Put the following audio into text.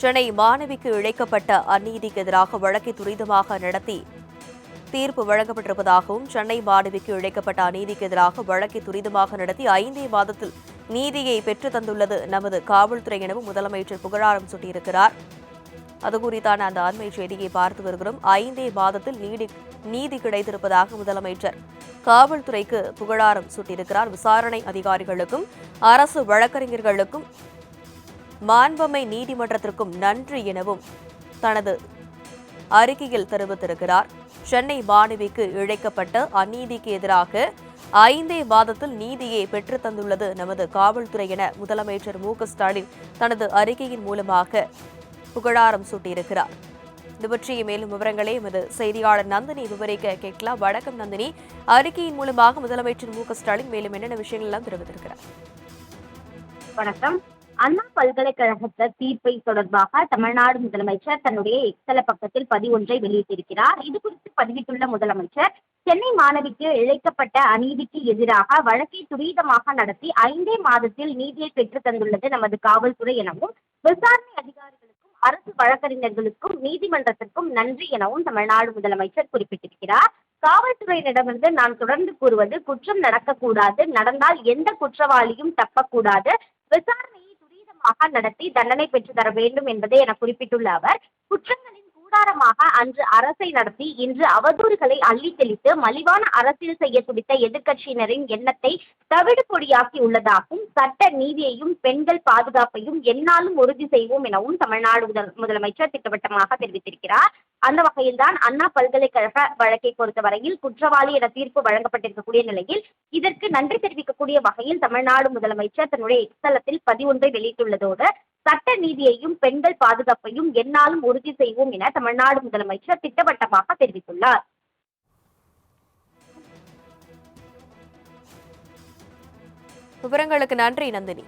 சென்னை மாணவிக்கு இழைக்கப்பட்ட அநீதிக்கு எதிராக வழக்கை துரிதமாக நடத்தி தீர்ப்பு வழங்கப்பட்டிருப்பதாகவும் சென்னை மாணவிக்கு இழைக்கப்பட்ட அநீதிக்கு எதிராக வழக்கை துரிதமாக நடத்தி ஐந்தே மாதத்தில் நீதியை பெற்று தந்துள்ளது நமது காவல்துறை எனவும் முதலமைச்சர் புகழாரம் சூட்டியிருக்கிறார். அது குறித்தான அந்த அண்மை செய்தியை பார்த்து வருகிறோம். ஐந்தே மாதத்தில் நீதி நீதி கிடைத்திருப்பதாக முதலமைச்சர் காவல்துறைக்கு புகழாரம் சூட்டியிருக்கிறார். விசாரணை அதிகாரிகளுக்கும் அரசு வழக்கறிஞர்களுக்கும் மாண்பமை நீதிமன்றத்திற்கும் நன்றி எனவும் தனது அறிக்கையில் தெரிவித்திருக்கிறார். சென்னை மாணவிக்கு இழைக்கப்பட்ட அநீதிக்கு எதிராக ஐந்தே மாதத்தில் நீதியை பெற்று தந்துள்ளது நமது காவல்துறை என முதலமைச்சர் மு ஸ்டாலின் தனது அறிக்கையின் மூலமாக புகழாரம் சூட்டியிருக்கிறார். இது பற்றிய மேலும் விவரங்களை எமது செய்தியாளர் நந்தினி விவரிக்க கேட்கலாம். வணக்கம் நந்தினி. அறிக்கையின் மூலமாக முதலமைச்சர் மு ஸ்டாலின் மேலும் என்னென்ன விஷயங்கள் எல்லாம் தெரிவித்திருக்கிறார்? வணக்கம். அண்ணா பல்கலைக்கழகத்த தீர்ப்பை தொடர்பாக தமிழ்நாடு முதலமைச்சர் தன்னுடைய எக்ஸல பக்கத்தில் பதிவொன்றை வெளியிட்டிருக்கிறார். இது குறித்து பதிவிட்டுள்ள முதலமைச்சர் சென்னை மாணவிக்கு இழைக்கப்பட்ட அநீதிக்கு எதிராக வழக்கை துரிதமாக நடத்தி ஐந்தே மாதத்தில் நீதியை பெற்று தந்துள்ளது நமது காவல்துறை எனவும் விசாரணை அதிகாரிகளுக்கும் அரசு வழக்கறிஞர்களுக்கும் நீதிமன்றத்திற்கும் நன்றி எனவும் தமிழ்நாடு முதலமைச்சர் குறிப்பிட்டிருக்கிறார். காவல்துறையினரிடமிருந்து நான் தொடர்ந்து கூறுவது குற்றம் நடக்கக்கூடாது நடந்தால் எந்த குற்றவாளியும் தப்பக்கூடாது. விசாரணை சிறப்பாக நடத்தி தண்டனை பெற்று தர வேண்டும் என்பதை என குறிப்பிட்டுள்ள அவர் குற்றங்களின் கூடாரமாக அன்று அரசை நடத்தி இன்று அவதூறுகளை அள்ளி தெளித்து மலிவான அரசியல் செய்ய துடித்த எதிர்க்கட்சியினரின் எண்ணத்தை தவிடு பொடியாக்கி உள்ளதாகவும் சட்ட நீதியையும் பெண்கள் பாதுகாப்பையும் என்னாலும் உறுதி செய்வோம் எனவும் தமிழ்நாடு முதல் முதலமைச்சர் திட்டவட்டமாக தெரிவித்திருக்கிறார். அந்த வகையில்தான் அண்ணா பல்கலைக்கழக வழக்கை பொறுத்தவரையில் குற்றவாளி என தீர்ப்பு வழங்கப்பட்டிருக்கக்கூடிய நிலையில் இதற்கு நன்றி தெரிவிக்கக்கூடிய வகையில் தமிழ்நாடு முதலமைச்சர் தன்னுடைய எக்ஸலத்தில் பதிவொன்றை வெளியிட்டுள்ளதோடு சட்ட நீதியையும் பெண்கள் பாதுகாப்பையும் என்னாலும் உறுதி செய்வோம் என தமிழ்நாடு முதலமைச்சர் திட்டவட்டமாக தெரிவித்துள்ளார். விவரங்களுக்கு நன்றி நந்தினி.